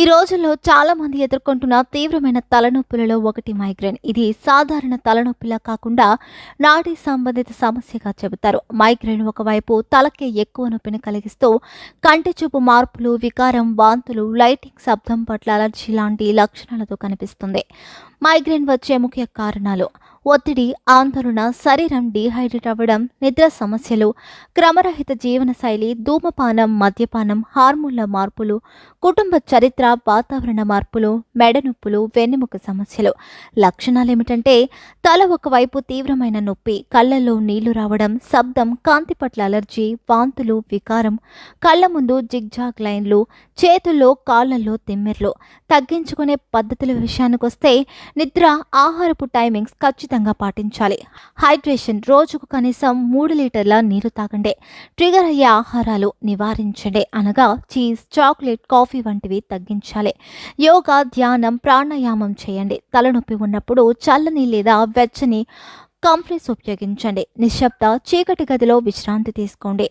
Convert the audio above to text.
ఈ రోజుల్లో చాలా మంది ఎదుర్కొంటున్న తీవ్రమైన తలనొప్పులలో ఒకటి మైగ్రేన్. ఇది సాధారణ తలనొప్పిలా కాకుండా నాడీ సంబంధిత సమస్యగా చెబుతారు. మైగ్రేన్ ఒకవైపు తలకే ఎక్కువ నొప్పిని కలిగిస్తూ కంటి చూపు మార్పులు వికారం వాంతులు లైటింగ్ శబ్దం పట్ల అలర్జీ లాంటి లక్షణాలతో కనిపిస్తుంది. మైగ్రేన్ వచ్చే ముఖ్య కారణాలు ఒత్తిడి ఆందోళన శరీరం డీహైడ్రేట్ అవ్వడం నిద్ర సమస్యలు క్రమరహిత జీవనశైలి ధూమపానం మద్యపానం హార్మోన్ల మార్పులు కుటుంబ చరిత్ర వాతావరణ మార్పులు మెడ నొప్పులు వెన్నెముక సమస్యలు. లక్షణాలు ఏమిటంటే తల ఒకవైపు తీవ్రమైన నొప్పి కళ్ళల్లో నీళ్ళు రావడం శబ్దం కాంతి పట్ల అలర్జీ వాంతులు వికారం కళ్ళ ముందు జిగ్జాగ్ లైన్లు చేతుల్లో కాళ్ళల్లో తిమ్మెర్లు. తగ్గించుకునే పద్ధతుల విషయానికి వస్తే నిద్ర ఆహారపు టైమింగ్స్ ఖచ్చితంగా పాటించాలి. హైడ్రేషన్ రోజుకు కనీసం మూడు లీటర్ల నీరు తాగండి. ట్రిగర్ అయ్యే ఆహారాలు నివారించండి. అనగా చీజ్ చాక్లెట్ కాఫీ వంటివి తగ్గించాలి. యోగా ధ్యానం ప్రాణాయామం చేయండి. తలనొప్పి ఉన్నప్పుడు చల్లని లేదా వెచ్చని కంఫ్రెస్ ఉపయోగించండి. నిశ్శబ్ద చీకటి గదిలో విశ్రాంతి తీసుకోండి.